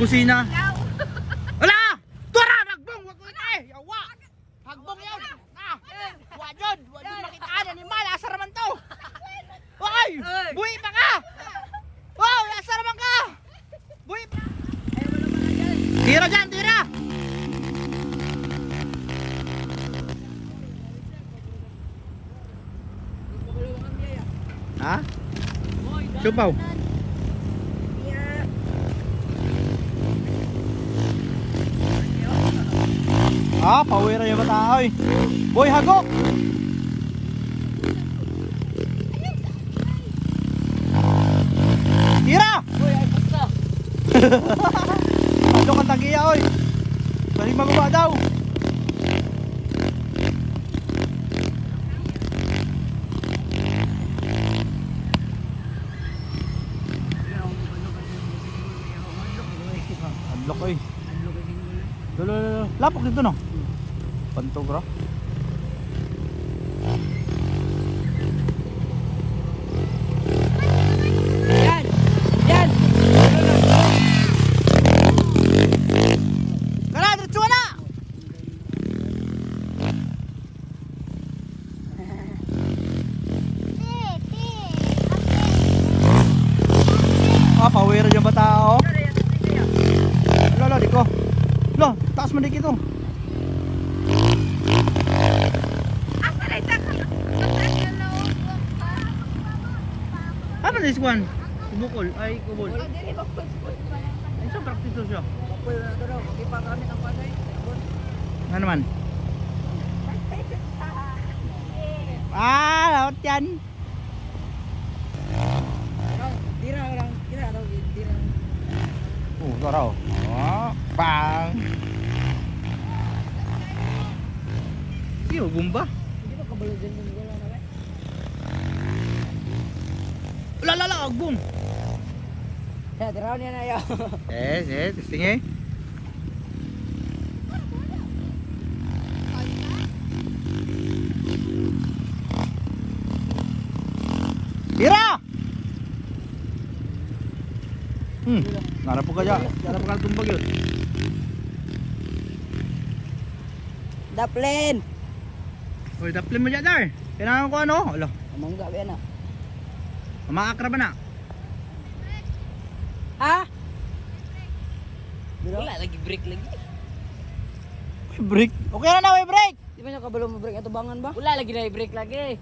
busina. Wala! Tura! Hagbong! Wag ko eh! Yawa! Hagbong yun! Ah! Wag yun! Wag yun makitaan! Animal! Asar naman to! Hoy! Buhi pa ka! Wow! Asar naman ka! Buhi pa! Tira dyan! Tira! Ha? Chupaw. Ah, pawira yung bata oy. Boy hagok. Tira! Ano kang tagiya oy? Balik magaba daw. Unlock oy. Lolo, lolo. Lapok dito no. Kara, diretso na. Ah, oh. Lolo, di ko. Lo, taas mo di kito. Ano this one? Bukol, ay kubol. Ay, sa practice to siya. Ano naman? Ah, laot yan. Tira orang, tira daw, tira. Oh, tara oh. Oh, bang. Iyo, gumba. Hindi ba kabalo dyan gula na ba? La la la, agbong. Kaya tira niya na yun. Eh, eh, testing eh. Tira! Hmm, nara po ka dyan. Nara po ka tumbag yun. Daplin! Uy, daplin mo dyan, Dar. Kailangan ko ano? Alo, Amangga ba yan ah? Umaakra ba na? Ha? Wala lagi break lagi. Uy, break. Okay na na, uy, break. Di ba niya kabalo mo break ato bangan ba? Wala lagi na break lagi.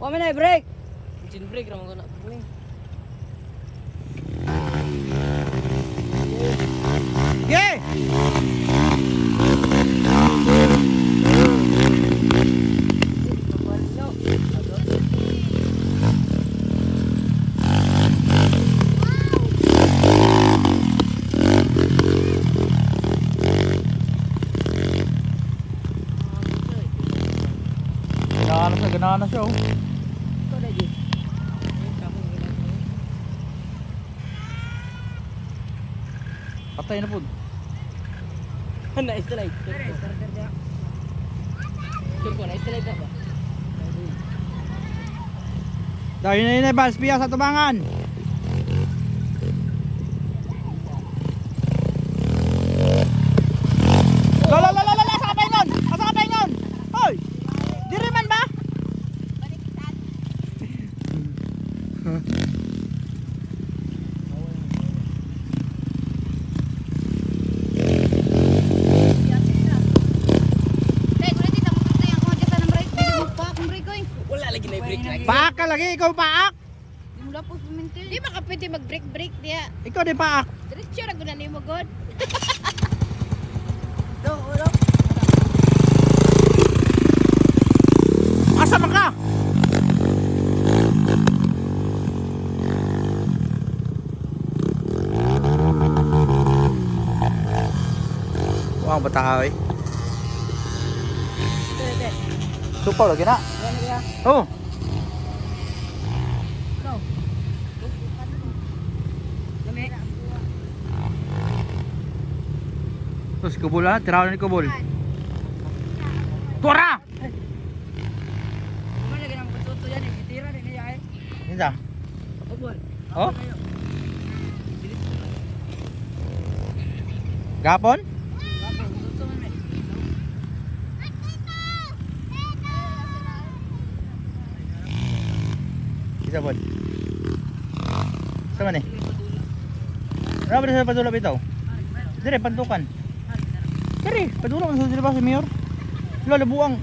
Wa man na break. Chin break ra mo ko na. Okay. Ganahan na ganahan na siya, oh. Patay na po. Na slide. Turko na slide ba? Dahil na yun ay Balspia sa tubangan. Paak ka lagi ikaw paak. Di ba ka pwede mag-break-break diya? Ikaw di paak. Diretso ra gud ni mo god. Do, do. Asa man ka? Wow, bata ay. Supaw lagi na. Oh. Tos kubol ha, tirawan ni kubol. Tora! Kumo lagi nang kututo yan, itira ni niya eh. Ninda. Kubol. Oh. Gapon? Isa bon. Sama ni. Rabi sa padulap ito. Dire pantukan. Dire, padulap ang sa ba si Mayor? Lola buang.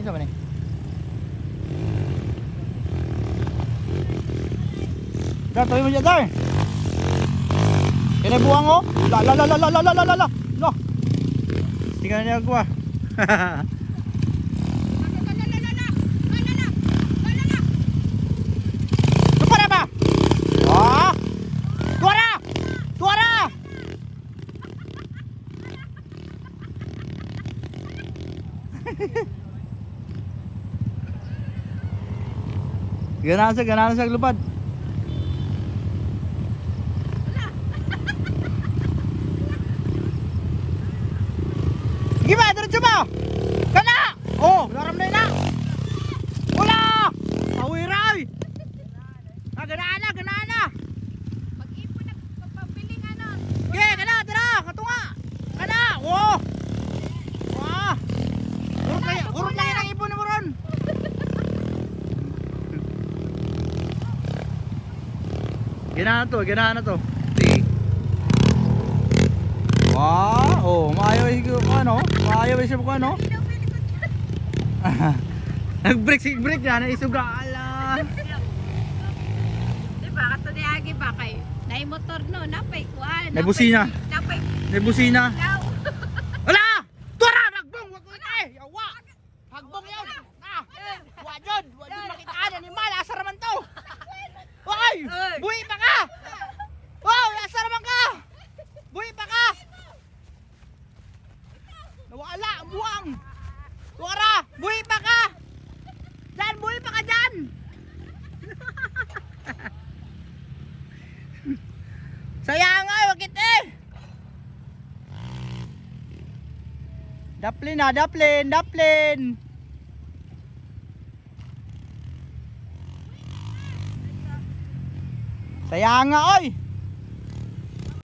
Isa ba ni? Dar, tayo mo dyan. Kaya buwang oh. La la la la la la la la la. No. Tingnan niya ako ah. Ganaan sa ganaan sa lupad. Gimana? Diretso mo! Ganahan to, ganahan na to. Wow, oh, maayaw yung ano, maayaw yung siya ano. Nag-break si break na, naisuga, ala. Di ba? Kato ni Agi ba kay Nay motor no, napay kuan. May busina. Napay May busina. daw. Wala! Tura! Hagbong! Wag ko eh! Yawa! Hagbong yun! Ah! Wag yun! Wag yun makitaan! Animal! Asar naman to! Hoy! Buhi pa ka! Wow! Asar naman ka! Buhi pa ka! Nawala! Ang buwang! Tura! Buhi pa ka! Diyan! Buhi pa ka dyan! Sayang nga! Wakit eh! Daplin na, daplin, daplin. Sayang nga oy.